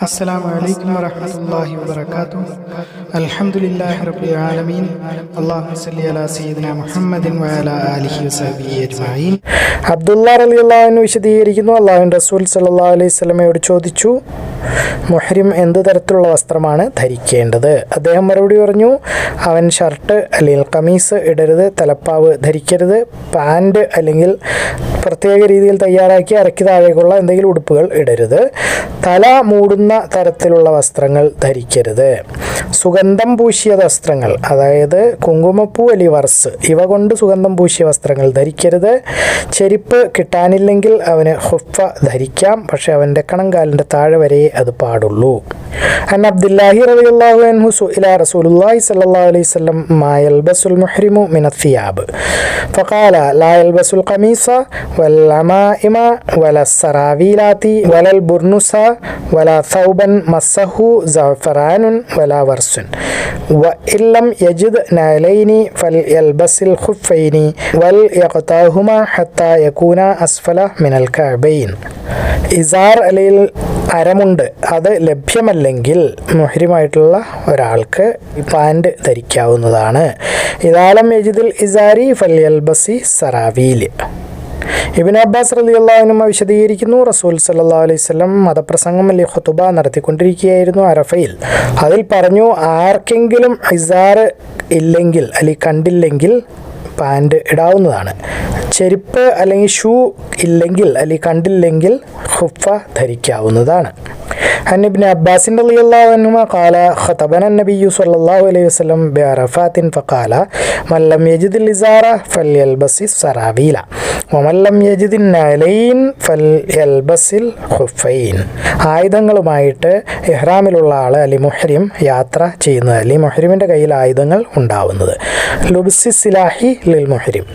السلام عليكم ورحمة الله وبركاته الحمد لله رب العالمين اللهم صل على سيدنا محمد وعلى آله وصحبه أجمعين അബ്ദുള്ള അലി അള്ളാഹുവിന് വിശദീകരിക്കുന്നു അള്ളാഹുൻ റസൂൽ സല്ലാ അലൈഹി സ്വലമയോട് ചോദിച്ചു മുഹരിം എന്ത് തരത്തിലുള്ള വസ്ത്രമാണ് ധരിക്കേണ്ടത് അദ്ദേഹം മറുപടി പറഞ്ഞു അവൻ ഷർട്ട് അല്ലെങ്കിൽ കമീസ് ഇടരുത് തലപ്പാവ് ധരിക്കരുത് പാൻറ് അല്ലെങ്കിൽ പ്രത്യേക രീതിയിൽ തയ്യാറാക്കി അരയ്ക്ക് താഴേക്കുള്ള എന്തെങ്കിലും ഉടുപ്പുകൾ ഇടരുത്. തല മൂടുന്ന തരത്തിലുള്ള വസ്ത്രങ്ങൾ ധരിക്കരുത്. സുഗന്ധം പൂശിയ വസ്ത്രങ്ങൾ അതായത് കുങ്കുമപ്പൂ അലി വർസ് ഇവ കൊണ്ട് സുഗന്ധം പൂശിയ വസ്ത്രങ്ങൾ ധരിക്കരുത്. ചെരുപ്പ് കിട്ടാനില്ലെങ്കിൽ അവന് ഹുഫ ധരിക്കാം പക്ഷേ അവന്റെ കണങ്കാലിന്റെ താഴെ വരെ അത് പാടുള്ളൂ. അൻ അബ്ദുല്ലാഹി റബി അൻഹു സുഇല റസൂലുല്ലാഹി സല്ലാ അലൈഹി സ്വലം മായൽബസുൽ മുഹ്രിമു മിനത്തിയാബ് ഫക്കാല ലായൽബസുൽ ഖമീസ يلبس القميص والعمائم ولا السراويلات ولا البرنس ولا ثوبا مسه زعفران ولا ورس وإن لم يجد نعلين فليلبس الخفين وليقطعهما حتى يكون أسفل من الكعبين ഇസാർ അല്ലെങ്കിൽ അരമുണ്ട് അത് ലഭ്യമല്ലെങ്കിൽ മുഹരിമായിട്ടുള്ള ഒരാൾക്ക് പാൻറ് ധരിക്കാവുന്നതാണ് ഇതാലം യജിദിൽ ഇസാരി ഫല്യൽബസി സറാവീൽ ഇബിൻ അബ്ബാസ് അലി അള്ളാഹുനുമ വിശദീകരിക്കുന്നു റസൂൽ സല്ലാ അലൈഹി സ്വലം മതപ്രസംഗം അല്ലെ ഹുതുബ നടത്തിക്കൊണ്ടിരിക്കുകയായിരുന്നു അറഫയിൽ. അതിൽ പറഞ്ഞു ആർക്കെങ്കിലും ഇസാറ് ഇല്ലെങ്കിൽ അല്ലെങ്കിൽ കണ്ടില്ലെങ്കിൽ പാന്റ് ഇടാവുന്നതാണ്. ചെരുപ്പ് അല്ലെങ്കിൽ ഷൂ ഇല്ലെങ്കിൽ അല്ലെങ്കിൽ കണ്ടില്ലെങ്കിൽ ഹുഫ ധരിക്കാവുന്നതാണ്. عن ابن عباس رضي الله عنهما قال خطبنا النبي صلى الله عليه وسلم بعرفات فقال من لم يجد الإزار فليلبس السراويل ومن لم يجد النعلين فليلبس الخفين ആയുധങ്ങളുമായിട്ട് ഇഹ്റാമിലുള്ള ആൾ അലി മുഹരിം യാത്ര ചെയ്യുന്നത് അലി മുഹരിമിൻ്റെ കയ്യിൽ ആയുധങ്ങൾ ഉണ്ടാവുന്നത് ലുബ്സി സിലാഹി ലിൽ മുഹരിം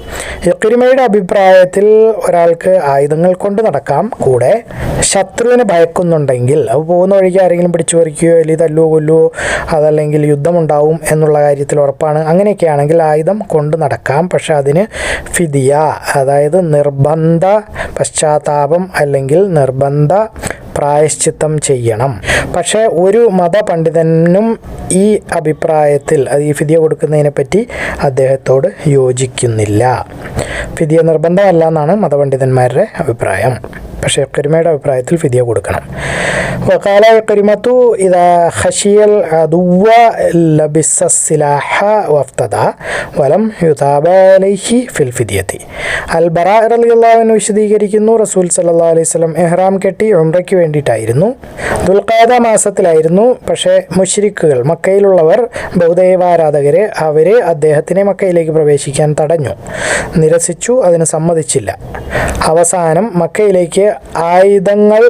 ഇക്രിമയുടെ അഭിപ്രായത്തിൽ ഒരാൾക്ക് ആയുധങ്ങൾ കൊണ്ട് നടക്കാം കൂടെ ശത്രുവിനെ ഭയക്കുന്നുണ്ടെങ്കിൽ അത് പോകുന്ന വഴിക്ക് ആരെങ്കിലും പിടിച്ചു പറിക്കുകയോ അല്ലെങ്കിൽ തല്ലുവോ കൊല്ലുവോ അതല്ലെങ്കിൽ യുദ്ധമുണ്ടാവും എന്നുള്ള കാര്യത്തിൽ ഉറപ്പാണ്. അങ്ങനെയൊക്കെയാണെങ്കിൽ ആയുധം കൊണ്ട് നടക്കാം. പക്ഷെ അതിന് ഫിദിയ അതായത് നിർബന്ധ പശ്ചാത്താപം അല്ലെങ്കിൽ നിർബന്ധ പ്രായശ്ചിത്തം ചെയ്യണം. പക്ഷേ ഒരു മതപണ്ഡിതനും ഈ അഭിപ്രായത്തിൽ അത് ഈ ഫിദിയ കൊടുക്കുന്നതിനെ പറ്റി അദ്ദേഹത്തോട് യോജിക്കുന്നില്ല. ഫിദിയ നിർബന്ധമല്ല എന്നാണ് മതപണ്ഡിതന്മാരുടെ അഭിപ്രായം. പക്ഷേ കരിമയുടെ അഭിപ്രായത്തിൽ ഫിദിയ കൊടുക്കണം. വക്കാല കരിമത്തു ഇതാ ഹഷിയൽ അതുവ ലബിസിലാഹ വഫ്തദ വലം യുതാബലൈഹി ഫിൽ ഫിദിയത്തി. അൽ ബറാ അലിയുള്ളവൻ വിശദീകരിക്കുന്നു റസൂൽ സല്ലാ അലൈഹി സ്വലം എഹ്റാം കെട്ടി ഉംറയ്ക്ക് വേണ്ടിയിട്ടായിരുന്നു. ദുൽഖാദ മാസത്തിലായിരുന്നു പക്ഷേ മുഷ്രിഖുകൾ മക്കയിലുള്ളവർ ബൗദ്ധൈവാരാധകരെ അവരെ അദ്ദേഹത്തിനെ മക്കയിലേക്ക് പ്രവേശിക്കാൻ തടഞ്ഞു. നിരസിച്ചു അതിന് സമ്മതിച്ചില്ല. അവസാനം മക്കയിലേക്ക് ആയുധങ്ങൾ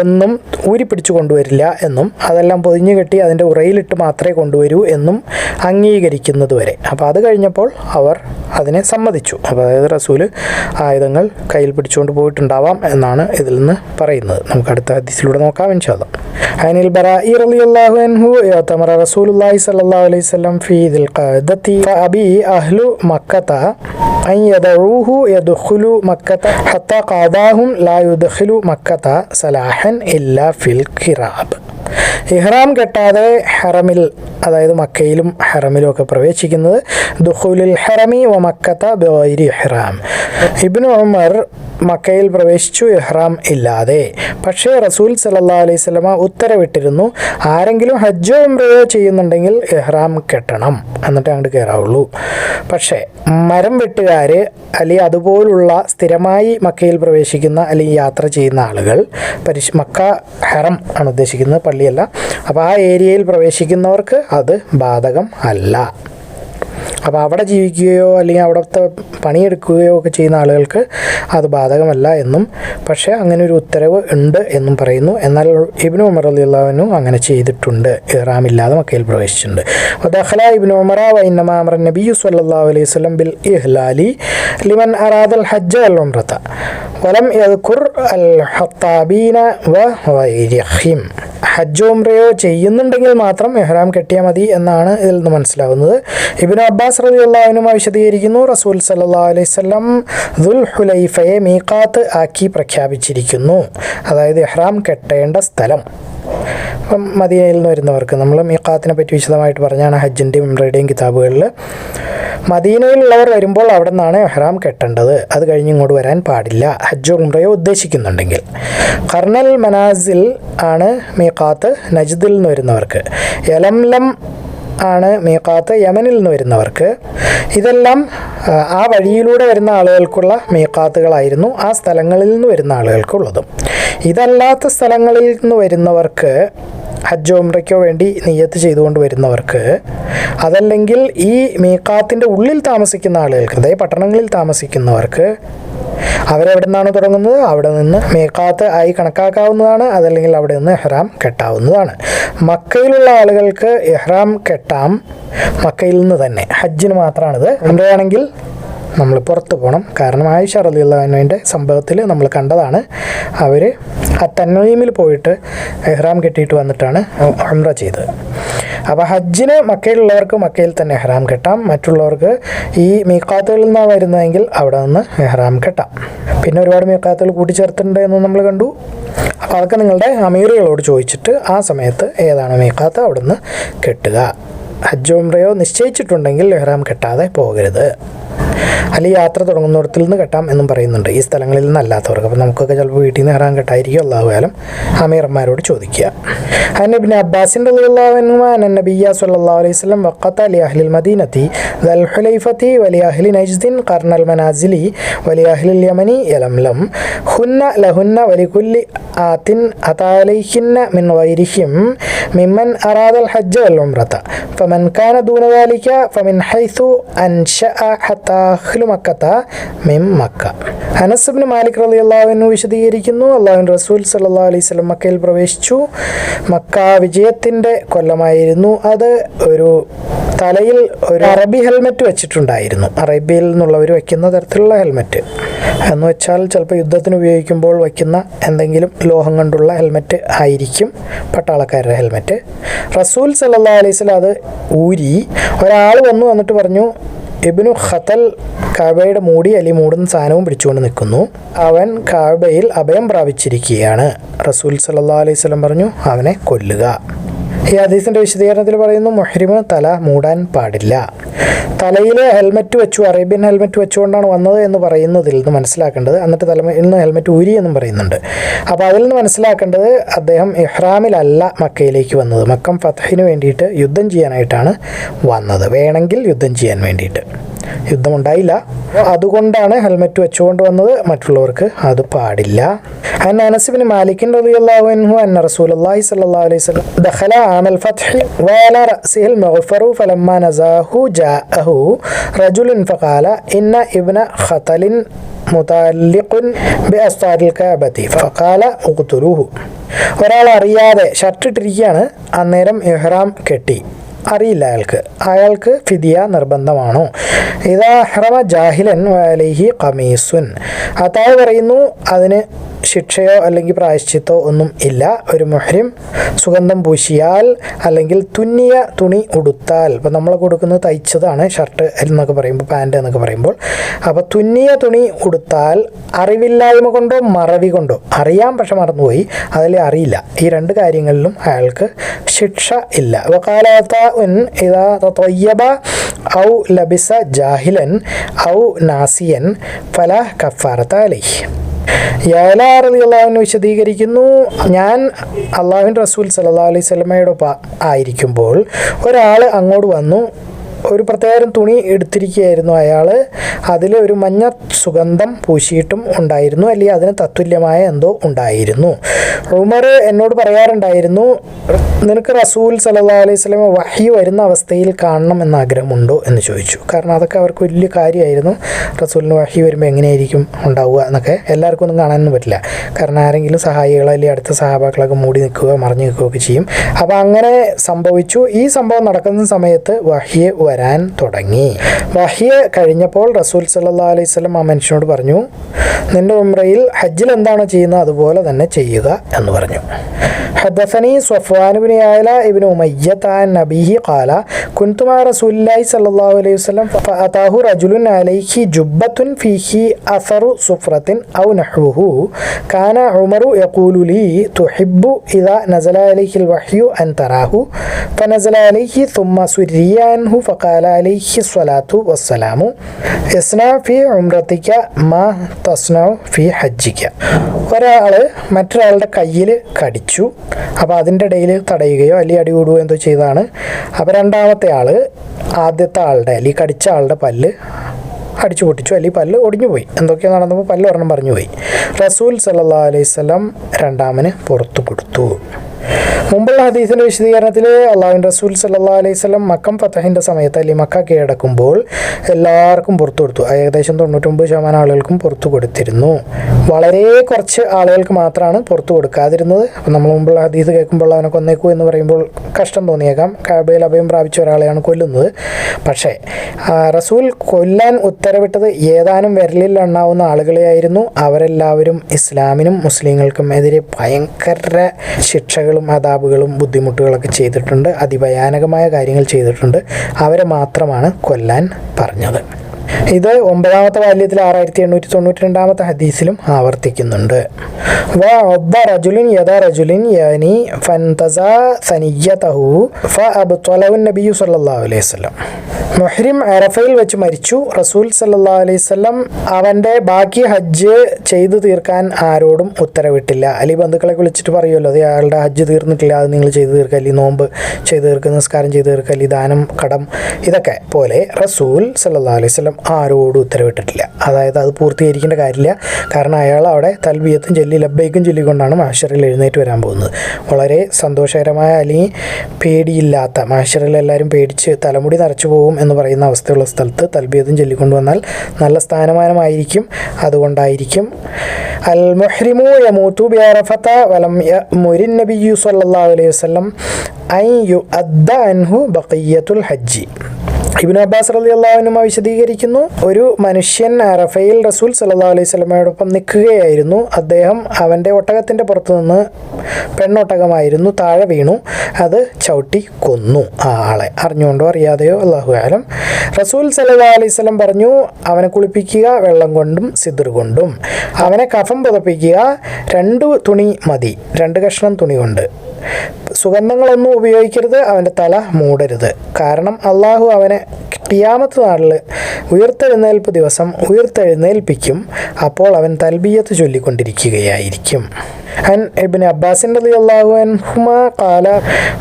ഒന്നും ഊരിപ്പിടിച്ചു കൊണ്ടുവരില്ല എന്നും അതെല്ലാം പൊതിഞ്ഞു കെട്ടി അതിന്റെ ഉറയിലിട്ട് മാത്രമേ കൊണ്ടുവരൂ എന്നും അംഗീകരിക്കുന്നത് വരെ അപ്പോൾ അത് കഴിഞ്ഞപ്പോൾ അവർ അതിനെ സമ്മതിച്ചു. അപ്പോൾ അതായത് റസൂൽ ആയുധങ്ങൾ കയ്യിൽ പിടിച്ചുകൊണ്ട് പോയിട്ടുണ്ടാവാം എന്നാണ് ഇതിൽ നിന്ന് പറയുന്നത്. നമുക്ക് അടുത്ത ഹദീസിലൂടെ നോക്കാം ഇൻഷാദം അനിൽ ബറായി റളിയല്ലാഹു അൻഹു യതമറ റസൂലുള്ളാഹി സ്വല്ലല്ലാഹു അലൈഹി വസല്ലം ഫീ ദിൽ ഖഅദത്തി ഫഅബി അഹ്ലു മക്കത അൻ യദഊഹു യദ്ഖുലു മക്കത ഹത്ത ഖാദാഹും ലാ യുദ്ഖിലു മക്കത്ത സലാഹൻ ഇല്ലാ ഫിൽ ഖിറാബ്. ഇഹ്റാം കെട്ടാതെ ഹറമിൽ അതായത് മക്കയിലും ഹറമിലും ഒക്കെ പ്രവേശിക്കുന്നത് ദുഹുലിൽ ഹറമി വ മക്കത്ത ബൈരി ഇഹ്റാം. ഇബ്നു ഉമർ മക്കയിൽ പ്രവേശിച്ചു ഇഹ്റാം ഇല്ലാതെ. പക്ഷേ റസൂൽ സല്ലാ അലൈഹി സ്വലമ ഉത്തരവിട്ടിരുന്നു ആരെങ്കിലും ഹജ്ജോ ഉംറയോ ചെയ്യുന്നുണ്ടെങ്കിൽ ഇഹ്റാം കെട്ടണം എന്നിട്ട് അങ്ങോട്ട് കയറാവുള്ളൂ പക്ഷേ മരം വെട്ടുകാർ അല്ലെങ്കിൽ അതുപോലുള്ള സ്ഥിരമായി മക്കയിൽ പ്രവേശിക്കുന്ന അല്ലെങ്കിൽ യാത്ര ചെയ്യുന്ന ആളുകൾ. പരിശ് മക്ക ഹറം ആണ് ഉദ്ദേശിക്കുന്നത് പള്ളിയല്ല. അപ്പോൾ ആ ഏരിയയിൽ പ്രവേശിക്കുന്നവർക്ക് അത് ബാധകം അല്ല. അപ്പോൾ അവിടെ ജീവിക്കുകയോ അല്ലെങ്കിൽ അവിടുത്തെ പണിയെടുക്കുകയോ ഒക്കെ ചെയ്യുന്ന ആളുകൾക്ക് അത് ബാധകമല്ല എന്നും പക്ഷേ അങ്ങനെ ഒരു ഉത്തരവ് ഉണ്ട് എന്നും പറയുന്നു. എന്നാൽ ഇബിനു ഉമർ അലിയുള്ളവനും അങ്ങനെ ചെയ്തിട്ടുണ്ട്. ഇഹ്റാമില്ലാതെ മക്കയിൽ പ്രവേശിച്ചിട്ടുണ്ട്. ദഖല ഇബിനു ഉമറ വൈനമ അമർ നബിയു അലൈഹി ബിൽ ഇഹ്ലാലി ലിമൻ ഹജ്ജ് അൽ വലം യദ്കുർ അൽ ഹത്താബീന വ ഉംറയോ ചെയ്യുന്നുണ്ടെങ്കിൽ മാത്രം എഹ്റാം കെട്ടിയാൽ മതി എന്നാണ് ഇതിൽ നിന്ന് മനസ്സിലാവുന്നത്. ഇബിനു അബ്ബാസ് റലി അള്ളാഹുനുമ വിശദീകരിക്കുന്നു. റസൂൽ സല്ലാ അലൈഹി സ്വലം ദുൽ ഹുലൈഫയെ മീക്കാത്ത് ആക്കി പ്രഖ്യാപിച്ചിരിക്കുന്നു. അതായത് ഇഹ്റാം കെട്ടേണ്ട സ്ഥലം. അപ്പം മദീനയിൽ നിന്ന് വരുന്നവർക്ക് നമ്മൾ മീക്കാത്തിനെ പറ്റി വിശദമായിട്ട് പറഞ്ഞാണ് ഹജ്ജിന്റെയും ഇമ്രയുടെയും കിതാബുകളിൽ മദീനയിലുള്ളവർ വരുമ്പോൾ അവിടെ നിന്നാണ് എഹ്റാം കെട്ടേണ്ടത്. അത് കഴിഞ്ഞ് ഇങ്ങോട്ട് വരാൻ പാടില്ല. ഹജ്ജോ ഉംറയോ ഉദ്ദേശിക്കുന്നുണ്ടെങ്കിൽ. കർണൽ മനാസിൽ ആണ് മീക്കാത്ത് നജ്ദിൽ നിന്ന് വരുന്നവർക്ക്. യലംലം ആണ് മീക്കാത്ത് യമനിൽ നിന്ന് വരുന്നവർക്ക്. ഇതെല്ലാം ആ, വഴിയിലൂടെ വരുന്ന ആളുകൾക്കുള്ള മീക്കാത്തുകളായിരുന്നു ആ സ്ഥലങ്ങളിൽ നിന്ന് വരുന്ന ആളുകൾക്കുള്ളതും. ഇതല്ലാത്ത സ്ഥലങ്ങളിൽ നിന്ന് വരുന്നവർക്ക് ഹജ്ജോ ഉംറയ്ക്കോ വേണ്ടി നെയ്യത്ത് ചെയ്തുകൊണ്ട് വരുന്നവർക്ക് അതല്ലെങ്കിൽ ഈ മീക്കാത്തിന്റെ ഉള്ളിൽ താമസിക്കുന്ന ആളുകൾക്ക് അതായത് പട്ടണങ്ങളിൽ താമസിക്കുന്നവർക്ക് അവരെവിടെ നിന്നാണ് തുടങ്ങുന്നത്? അവിടെ നിന്ന് മേക്കാത്ത് ആയി കണക്കാക്കാവുന്നതാണ് അതല്ലെങ്കിൽ അവിടെ നിന്ന് എഹ്റാം കെട്ടാവുന്നതാണ്. മക്കയിലുള്ള ആളുകൾക്ക് എഹ്റാം കെട്ടാം മക്കയിൽ നിന്ന് തന്നെ. ഹജ്ജിന് മാത്രമാണിത് ഉംറയാണെങ്കിൽ നമ്മൾ പുറത്ത് പോകണം കാരണം ആയിഷ റലിയുള്ളതിന്റെ സംഭവത്തിൽ നമ്മൾ കണ്ടതാണ്. അവർ ആ തന്നീമിൽ പോയിട്ട് എഹ്റാം കെട്ടിയിട്ട് വന്നിട്ടാണ് ഉംറ ചെയ്തത്. അപ്പോൾ ഹജ്ജിന് മക്കയിലുള്ളവർക്ക് മക്കയിൽ തന്നെ എഹ്റാം കെട്ടാം. മറ്റുള്ളവർക്ക് ഈ മീക്കാത്തുകളിൽ നിന്നാണ് വരുന്നതെങ്കിൽ അവിടെ നിന്ന് എഹ്റാം കെട്ടാം. പിന്നെ ഒരുപാട് മീക്കാത്തുകൾ കൂട്ടിച്ചേർത്തിട്ടുണ്ട് എന്ന് നമ്മൾ കണ്ടു. അപ്പോൾ അതൊക്കെ നിങ്ങളുടെ അമീറുകളോട് ചോദിച്ചിട്ട് ആ സമയത്ത് ഏതാണ് മീക്കാത്ത് അവിടെ നിന്ന് കെട്ടുക? ഹജ്ജ് ഉംറയോ നിശ്ചയിച്ചിട്ടുണ്ടെങ്കിൽ എഹ്റാം കെട്ടാതെ പോകരുത്. അല്ലെങ്കിൽ യാത്ര തുടങ്ങുന്നിടത്തിൽ നിന്ന് കെട്ടാം എന്നും പറയുന്നുണ്ട് ഈ സ്ഥലങ്ങളിൽ നിന്നല്ലാത്തവർക്ക് അപ്പോൾ നമുക്കൊക്കെ ചിലപ്പോൾ വീട്ടിൽ നിന്ന് ഇറാൻ കെട്ടായിരിക്കും അള്ളാഹുകാലം അമീർമാരോട് ചോദിക്കുക അന്നബിൻ അബ്ബാസിൻ നബിയ സല്ലല്ലാഹു അലൈഹി വസല്ലം വഖത്ത ലി അഹ്ലിൽ മദീനത്തി ദൽ ഹുലൈഫത്തി വലി അഹ്ലി നജ്ദിൻ ഖർണൽ മനാസിലി വലി അഹ്ലിൽ യമനി യലംലം ഹുന്ന ലഹുന്ന വലികുല്ലി ആത്തിൻ അതാലൈഹിന്ന മിൻ ഗൈരിഹിം മിമ്മൻ അറാദൽ ഹജ്ജ വൽ ഉംറത فمن كان دون ذلك فمن حيث أنشأ حتى അഹ്ലു മക്കത്ത മിം മക്ക. അനസബിന് മാലിക് റലി അള്ളാഹുവിനു വിശദീകരിക്കുന്നു. അള്ളാഹുൻ റസൂൽ സല്ലാ അലൈഹി മക്കയിൽ പ്രവേശിച്ചു. മക്ക വിജയത്തിന്റെ കൊല്ലമായിരുന്നു. അത് ഒരു തലയിൽ ഒരു അറബി ഹെൽമെറ്റ് വെച്ചിട്ടുണ്ടായിരുന്നു. അറേബ്യയിൽ നിന്നുള്ളവർ വയ്ക്കുന്ന തരത്തിലുള്ള ഹെൽമെറ്റ്. എന്ന് വെച്ചാൽ ചിലപ്പോൾ യുദ്ധത്തിന് ഉപയോഗിക്കുമ്പോൾ വയ്ക്കുന്ന എന്തെങ്കിലും ലോഹം കൊണ്ടുള്ള ഹെൽമെറ്റ് ആയിരിക്കും. പട്ടാളക്കാരുടെ ഹെൽമെറ്റ്. റസൂൽ സല്ലാ അലൈഹി അത് ഊരി ഒരാൾ വന്നു വന്നിട്ട് പറഞ്ഞു ഇബ്നു ഖത്തൽ കാബയുടെ മൂടി അലി മൂടുന്ന സാധനവും പിടിച്ചുകൊണ്ട് നിൽക്കുന്നു. അവൻ കാബയിൽ അഭയം പ്രാപിച്ചിരിക്കുകയാണ്. റസൂൽ സല്ലാ അലൈഹി വസല്ലം പറഞ്ഞു അവനെ കൊല്ലുക. ഈ ഹദീസിന്റെ വിശദീകരണത്തിൽ പറയുന്നു മുഹ്രിമ് തല മൂടാൻ പാടില്ല. തലയിൽ ഹെൽമെറ്റ് വെച്ചു അറേബ്യൻ ഹെൽമെറ്റ് വെച്ചുകൊണ്ടാണ് വന്നത് എന്ന് പറയുന്നതിൽ നിന്ന് മനസ്സിലാക്കേണ്ടത് എന്നിട്ട് തലയിൽ നിന്ന് ഹെൽമെറ്റ് ഊരി എന്നും പറയുന്നുണ്ട്. അപ്പോൾ അതിൽ നിന്ന് മനസ്സിലാക്കേണ്ടത് അദ്ദേഹം ഇഹ്റാമിലല്ല മക്കയിലേക്ക് വന്നത്. മക്കം ഫത്തഹിന് വേണ്ടിയിട്ട് യുദ്ധം ചെയ്യാനായിട്ടാണ് വന്നത്. വേണമെങ്കിൽ യുദ്ധം ചെയ്യാൻ വേണ്ടിയിട്ട്. യുദ്ധമുണ്ടായില്ല അതുകൊണ്ടാണ് ഹെൽമെറ്റ് വെച്ചുകൊണ്ട് വന്നത് മറ്റുള്ളവർക്ക് അത് പാടില്ല عن أنس بن مالك رضي الله عنه أن رسول الله صلى الله عليه وسلم دخل عام الفتح وعلى رأسه المغفر فلما نزاه جاءه رجل فقال إن ابن خطل متعلق بأستار الكعبة فقال اقتلوه ഒരാൾ അറിയാതെ ഷർട്ട് ഇട്ടിരിക്കുകയാണ് അന്നേരം ഇഹ്റാം കെട്ടി അറിയില്ല അയാൾക്ക്. അയാൾക്ക് ഫിദിയ നിർബന്ധമാണോ? ഇതാ ഹറമ ജാഹിലൻ വലൈഹി കമീസുൻ അതായത് പറയുന്നു അതിന് ശിക്ഷയോ അല്ലെങ്കിൽ പ്രായശ്ചിത്തോ ഒന്നും ഇല്ല. ഒരു മുഹ്രിം സുഗന്ധം പൂശിയാൽ അല്ലെങ്കിൽ തുന്നിയ തുണി ഉടുത്താൽ. ഇപ്പം നമ്മൾ കൊടുക്കുന്നത് തയ്ച്ചതാണ് ഷർട്ട് എന്നൊക്കെ പറയുമ്പോൾ പാന്റ് എന്നൊക്കെ പറയുമ്പോൾ. അപ്പോൾ തുന്നിയ തുണി ഉടുത്താൽ അറിവില്ലായ്മ കൊണ്ടോ മറവി കൊണ്ടോ? അറിയാം പക്ഷെ മറന്നുപോയി. അതിൽ അറിയില്ല. ഈ രണ്ട് കാര്യങ്ങളിലും അയാൾക്ക് ശിക്ഷ ഇല്ല. വക്കാലാത്ത ഇതാ തൊയ്യബ ഔ ലബിസ ജാഹിലൻ ഔ നാസിയൻ ഫല കഫാറത്ത അലൈഹി. വിശദീകരിക്കുന്നു ഞാൻ അള്ളാഹുവിൻ റസൂൽ സല്ലാ അലൈഹി സ്വലമയോടൊപ്പം ആയിരിക്കുമ്പോൾ ഒരാൾ അങ്ങോട്ട് വന്നു ഒരു പ്രത്യേകം തുണി എടുത്തിരിക്കുകയായിരുന്നു അയാൾ അതിൽ ഒരു മഞ്ഞ സുഗന്ധം പൂശിയിട്ടും ഉണ്ടായിരുന്നു അല്ലെങ്കിൽ അതിന് തത്തുല്യമായ എന്തോ ഉണ്ടായിരുന്നു. ഉമർ എന്നോട് പറയാറുണ്ടായിരുന്നു നിനക്ക് റസൂൽ സല്ലാ അലൈഹി സ്വലമ വഹി വരുന്ന അവസ്ഥയിൽ കാണണം എന്ന ആഗ്രഹമുണ്ടോ എന്ന് ചോദിച്ചു. കാരണം അതൊക്കെ അവർക്ക് വലിയ കാര്യമായിരുന്നു. റസൂലിന് വഹി വരുമ്പോൾ എങ്ങനെയായിരിക്കും ഉണ്ടാവുക എന്നൊക്കെ എല്ലാവർക്കും ഒന്നും കാണാനൊന്നും പറ്റില്ല. കാരണം ആരെങ്കിലും സഹായികളോ അല്ലെങ്കിൽ അടുത്ത സഹാബാക്കളൊക്കെ മൂടി നിൽക്കുക മറിഞ്ഞു നിൽക്കുകയൊക്കെ ചെയ്യും. അപ്പോൾ അങ്ങനെ സംഭവിച്ചു. ഈ സംഭവം നടക്കുന്ന സമയത്ത് വഹിയെ വരാൻ തുടങ്ങി. വഹിയെ കഴിഞ്ഞപ്പോൾ റസൂൽ സല്ലാ അലൈഹി സ്വലം ആ മനുഷ്യനോട് പറഞ്ഞു നിന്റെ ഉമ്രയിൽ ഹജ്ജിൽ എന്താണോ ചെയ്യുന്നത്? അതുപോലെ തന്നെ ചെയ്യുക എന്ന് പറഞ്ഞു. حدثني صفوان بن يعلى ابن أمية عن أبيه قال كنت مع رسول الله صلى الله عليه وسلم فأتاه رجل عليه جبة فيه أثر صفرة أو نحوه. كان عمر يقول لي تحب إذا نزل عليه الوحي أن تراه؟ فنزل عليه ثم سري عنه فقال عليه الصلاة والسلام اصنع في عمرتك ما تصنع في حجك. ഒരാൾ മറ്റൊരാളുടെ കയ്യിൽ കടിച്ചു. അപ്പോൾ അതിന്റെ ഇടയിൽ തടയുകയോ അല്ലെങ്കിൽ അടി കൂടുകയോ എന്തോ ചെയ്താണ് അപ്പോൾ രണ്ടാമത്തെ ആൾ ആദ്യത്തെ ആളുടെ അല്ലെങ്കിൽ കടിച്ച ആളുടെ പല്ല് അടിച്ചു പൊട്ടിച്ചു. അല്ലെങ്കിൽ പല്ല് ഒടിഞ്ഞു പോയി. എന്തൊക്കെയോ നടന്നപ്പോൾ പല്ല് ഒരെണ്ണം പറഞ്ഞു പോയി റസൂൽ സല്ലാ അലൈഹി സ്വലം രണ്ടാമന് പുറത്തു കൊടുത്തു. മുമ്പുള്ള ഹദീസിന്റെ വിശദീകരണത്തിൽ അള്ളാഹുവിൻ റസൂൽ സല്ലാ അലൈഹി സ്വലം മക്കം ഫത്തഹിന്റെ സമയത്ത് അല്ലെങ്കിൽ മക്ക കീഴടക്കുമ്പോൾ എല്ലാവർക്കും പുറത്തു കൊടുത്തു. ഏകദേശം തൊണ്ണൂറ്റൊമ്പത് ശതമാനം ആളുകൾക്കും പുറത്തു കൊടുത്തിരുന്നു. വളരെ കുറച്ച് ആളുകൾക്ക് മാത്രമാണ് പുറത്തു കൊടുക്കാതിരുന്നത്. അപ്പം നമ്മൾ മുമ്പുള്ള ഹദീസ് കേൾക്കുമ്പോൾ അവനെ കൊന്നേക്കൂ എന്ന് പറയുമ്പോൾ കഷ്ടം തോന്നിയേക്കാം. കാബയിൽ അഭയം പ്രാപിച്ച ഒരാളെയാണ് കൊല്ലുന്നത്. പക്ഷേ റസൂൽ കൊല്ലാൻ ഉത്തരവിട്ടത് ഏതാനും വിരലിൽ എണ്ണാവുന്ന ആളുകളെയായിരുന്നു. അവരെല്ലാവരും ഇസ്ലാമിനും മുസ്ലിങ്ങൾക്കും എതിരെ ഭയങ്കര ശിക്ഷകളും അതാപുകളും ബുദ്ധിമുട്ടുകളൊക്കെ ചെയ്തിട്ടുണ്ട് അതിഭയാനകമായ കാര്യങ്ങൾ ചെയ്തിട്ടുണ്ട്. അവരെ മാത്രമാണ് കൊല്ലാൻ പറഞ്ഞത്. ഇത് ഒമ്പതാമത്തെ വാല്യത്തിൽ ആറായിരത്തി എണ്ണൂറ്റി തൊണ്ണൂറ്റി രണ്ടാമത്തെ ഹദീസിലും ആവർത്തിക്കുന്നുണ്ട്. വ റജുലിൻ യദ റജുലിൻ യാനി ഫൻതസ സനിയതഹു ഫ നബിയു സല്ലല്ലാഹു അലൈഹി വസല്ലം. മുഹ്രിം അറഫയിൽ വെച്ച് മരിച്ചു. റസൂൽ സല്ലല്ലാഹു അലൈഹി വസല്ലം അവന്റെ ബാക്കി ഹജ്ജ് ചെയ്തു തീർക്കാൻ ആരോടും ഉത്തരവിട്ടില്ല. അലി ബന്ധുക്കളെ വിളിച്ചിട്ട് പറയുമല്ലോ അത് അയാളുടെ ഹജ്ജ് തീർന്നിട്ടില്ല. അത് നിങ്ങൾ ചെയ്തു തീർക്കുക. അല്ലെങ്കിൽ നോമ്പ് ചെയ്തു തീർക്കുക നിസ്കാരം ചെയ്തു തീർക്കുക അല്ലെങ്കിൽ ദാനം കടം ഇതൊക്കെ പോലെ റസൂൽ സല്ലല്ലാഹു അലൈഹി വസല്ലം ആരോടും ഉത്തരവിട്ടിട്ടില്ല. അതായത് അത് പൂർത്തീകരിക്കേണ്ട കാര്യമില്ല. കാരണം അയാൾ അവിടെ തൽബിയത്തും ചൊല്ലി ലബ്ബൈക്കും ചൊല്ലിക്കൊണ്ടാണ് മാഷറിൽ എഴുന്നേറ്റ് വരാൻ പോകുന്നത്. വളരെ സന്തോഷകരമായ അല്ലെങ്കിൽ പേടിയില്ലാത്ത മാഷറിൽ എല്ലാവരും പേടിച്ച് തലമുടി നിറച്ചു പോകും എന്ന് പറയുന്ന അവസ്ഥയുള്ള സ്ഥലത്ത് തൽബിയത്തും ചൊല്ലിക്കൊണ്ട് വന്നാൽ നല്ല സ്ഥാനമാനമായിരിക്കും. അതുകൊണ്ടായിരിക്കും. അൽ മുഹ്രിമു യമൂത്തു ബിഅറഫത വലം യമുരിൻ നബിയു സല്ലല്ലാഹു അലൈഹി വസല്ലം അൻ യുഅദ്ദ അൻഹു ബഖിയത്തുൽ ഹജ്ജി. ഇബിൻ അബ്ബാസ് അലി അള്ളാഹുനുമ വിശദീകരിക്കുന്നു. ഒരു മനുഷ്യൻ റഫേൽ റസൂൽ സല്ലാ അലൈഹി സ്വലമയോടൊപ്പം നിൽക്കുകയായിരുന്നു. അദ്ദേഹം അവന്റെ ഒട്ടകത്തിന്റെ പുറത്തു നിന്ന് പെണ്ണൊട്ടകമായിരുന്നു. താഴെ വീണു. അത് ചവിട്ടി കൊന്നു ആ ആളെ. അറിഞ്ഞുകൊണ്ടോ അറിയാതെയോ? അള്ളാഹു ആലം റസൂൽ സല്ലാ അലൈഹി സ്വലം പറഞ്ഞു അവനെ കുളിപ്പിക്കുക വെള്ളം കൊണ്ടും സിദർ കൊണ്ടും. അവനെ കഫം പുതപ്പിക്കുക രണ്ട് തുണി മതി. രണ്ട് കഷ്ണം തുണി കൊണ്ട്. സുഗന്ധങ്ങളൊന്നും ഉപയോഗിക്കരുത് അവന്റെ തല മൂടരുത്. കാരണം അള്ളാഹു അവനെ കിയാമത്ത് നാളിൽ ഉയർത്തെഴുന്നേൽപ്പ് ദിവസം ഉയർത്തെഴുന്നേൽപ്പിക്കും അപ്പോൾ അവൻ തൽബിയത്ത് ചൊല്ലിക്കൊണ്ടിരിക്കുകയായിരിക്കും عن ابن عباس رضي الله عنهما قال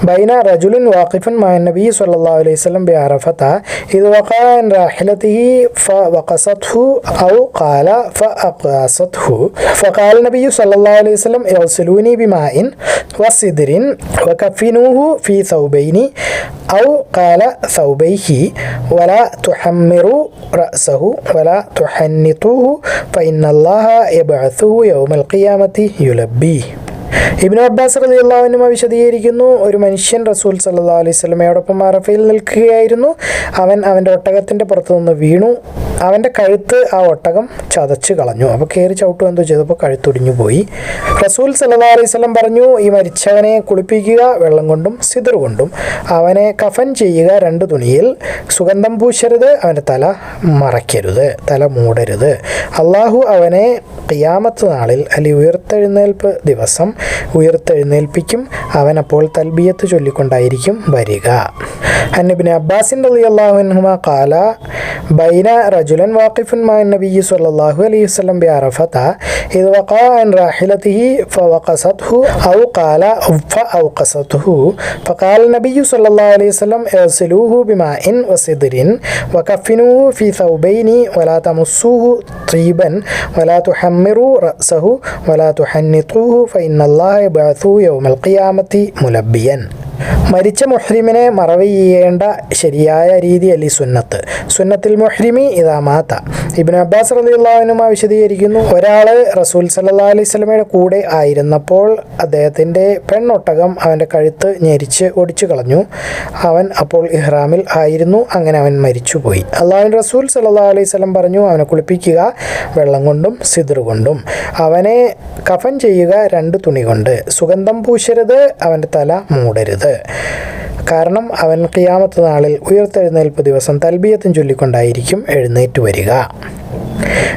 بين رجل واقف مع النبي صلى الله عليه وسلم بعرفة إذ وقع عن راحلته فوقصته أو قال فأقاصته فقال النبي صلى الله عليه وسلم اغسلوني بماء وصدر وكفنوه في ثوبين أو قال ثوبيه ولا تحمروا رأسه ولا تحنطوه فإن الله يبعثه യൗമൽ القيامة يلبيه. ഇബിനു അബ്ബാസ് റലിയുള്ളാഹുവിനുമ വിശദീകരിക്കുന്നു ഒരു മനുഷ്യൻ റസൂൽ സല്ലാ അലൈഹി സ്വലമയോടൊപ്പം അറഫയിൽ നിൽക്കുകയായിരുന്നു. അവൻ അവന്റെ ഒട്ടകത്തിന്റെ പുറത്തു നിന്ന് വീണു. അവന്റെ കഴുത്ത് ആ ഒട്ടകം ചതച്ച് കളഞ്ഞു. അപ്പോൾ കയറി ചവിട്ടു എന്തോ ചെയ്തപ്പോൾ കഴുത്തൊടിഞ്ഞു പോയി. റസൂൽ സല്ലാ അലൈഹി സ്വലം പറഞ്ഞു ഈ മരിച്ചവനെ കുളിപ്പിക്കുക വെള്ളം കൊണ്ടും സിദർ കൊണ്ടും. അവനെ കഫൻ ചെയ്യുക രണ്ട് തുണിയിൽ. സുഗന്ധം പൂശരുത് അവന്റെ തല മറയ്ക്കരുത് തല മൂടരുത്. അള്ളാഹു അവനെ ഖിയാമത്ത് നാളിൽ അല്ലെ ഉയർത്തെഴുന്നേൽപ്പ് ദിവസം ഉയർത്തെഴുന്നേൽപ്പിക്കും. അവൻ അപ്പോൾ തൽബിയത്ത് ചൊല്ലിക്കൊണ്ടായിരിക്കും വരിക. അന്നബിന് അബ്ബാസിൻ അള്ളാഹുനുമ കാല ബൈന رجل واقف مع النبي صلى الله عليه وسلم بعرفة إذ وقع عن راحلته فوقصته أو قال فأوقصته. فقال النبي صلى الله عليه وسلم اغسلوه بماء وصدر وكفنوه في ثوبين ولا تمسوه طيبا ولا تحمروا رأسه ولا تحنطوه فإن الله يبعثه يوم القيامة ملبيا. മരിച്ച മുഹ്രിമിനെ മറവ് ചെയ്യേണ്ട ശരിയായ രീതിയല്ല ഈ സുന്നത്ത്. സുന്നത്തിൽ മുഹ്രിമി ഇതാ മാത്ത ഇബിൻ അബ്ബാസ് റലിയുള്ളവനുമ വിശദീകരിക്കുന്നു. ഒരാൾ റസൂൽ സല്ലാ അലൈഹി സ്വലമയുടെ കൂടെ ആയിരുന്നപ്പോൾ അദ്ദേഹത്തിന്റെ പെണ്ണൊട്ടകം അവന്റെ കഴുത്ത് ഞെരിച്ച് ഒടിച്ചു കളഞ്ഞു. അവൻ അപ്പോൾ ഇഹ്റാമിൽ ആയിരുന്നു. അങ്ങനെ അവൻ മരിച്ചുപോയി. അള്ളാഹുൻ റസൂൽ സല്ലാ അലൈഹി സ്വലം പറഞ്ഞു അവനെ കുളിപ്പിക്കുക വെള്ളം കൊണ്ടും സിദർ കൊണ്ടും. അവനെ കഫൻ ചെയ്യുക രണ്ട് തുണി കൊണ്ട്. സുഗന്ധം പൂശരുത് അവന്റെ തല മൂടരുത്. കാരണം അവൻ ഖിയാമത്ത് നാളിൽ ഉയർത്തെഴുന്നേൽപ്പ് ദിവസം തൽബിയത്തും ചൊല്ലിക്കൊണ്ടായിരിക്കും എഴുന്നേറ്റ് വരിക.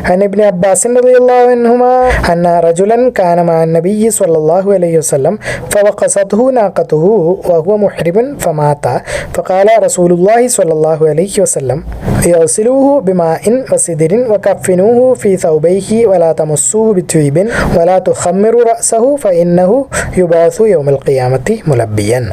عن ابن عباس رضي الله عنهما أن رجلا كان مع النبي صلى الله عليه وسلم فوقصته ناقته وهو محرم فمات. فقال رسول الله صلى الله عليه وسلم يغسلوه بماء وسدر وكفنوه في ثوبيه ولا تمسوه بتيب ولا تخمروا رأسه فإنه يبعث يوم القيامة ملبيا.